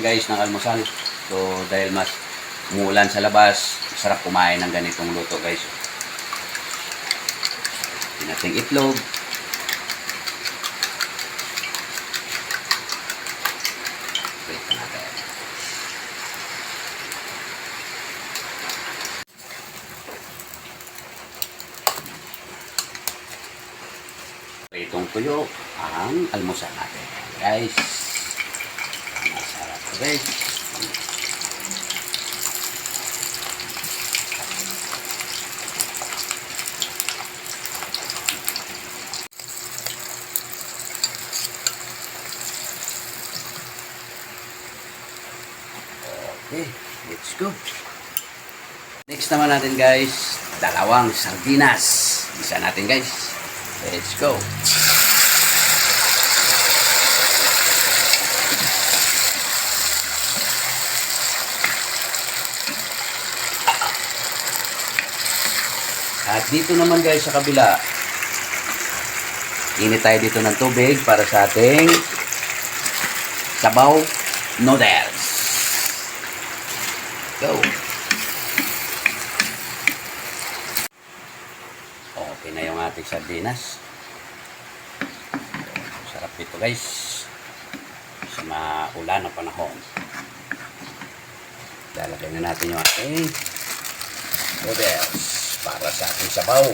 guys ng almusal. So dahil mas umuulan sa labas, sarap kumain ng ganitong luto guys. Pinating itlog. Itong tuyo ang almusal natin. Guys, guys. Okay, let's go. Next naman natin guys, dalawang sardinas. Isa natin guys. Let's go. At dito naman guys sa kabila, init tayo dito ng tubig para sa ating sabaw noodles. Go. Okay na yung ating sardinas. Sarap ito guys. Sa maulan na panahon. Lalagay na natin yung ating noodles para sa ating sabaw.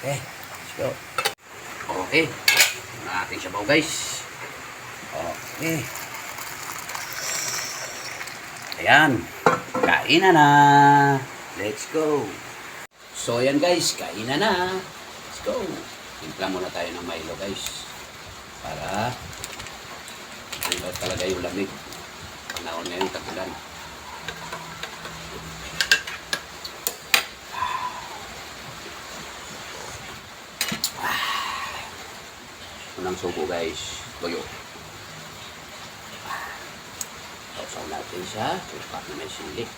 Okay. Let's. Okay. Yung ating sabaw guys. Okay. Ayan. Kainan na. Let's go. So, ayan guys. Kainan na. Let's go. Timpla muna tayo ng Milo guys. Para ano talaga yung lamig. Panahon ngayon tagulan. Unang subo guys. Tuyo. Sausaw natin siya. Tupak na may sili.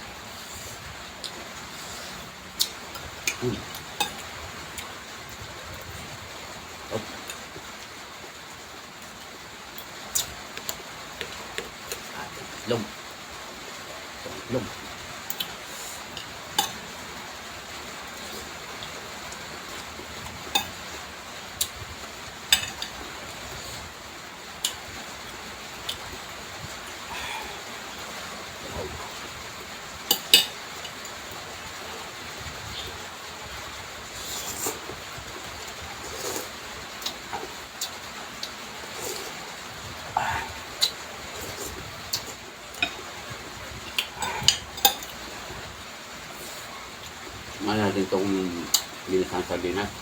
Uy. Oh. Ating itlog. Itlog. Ano natin itong binisang sardinas.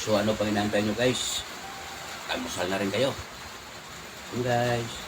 So ano pang inaantay nyo guys? Almusal na rin kayo. So guys.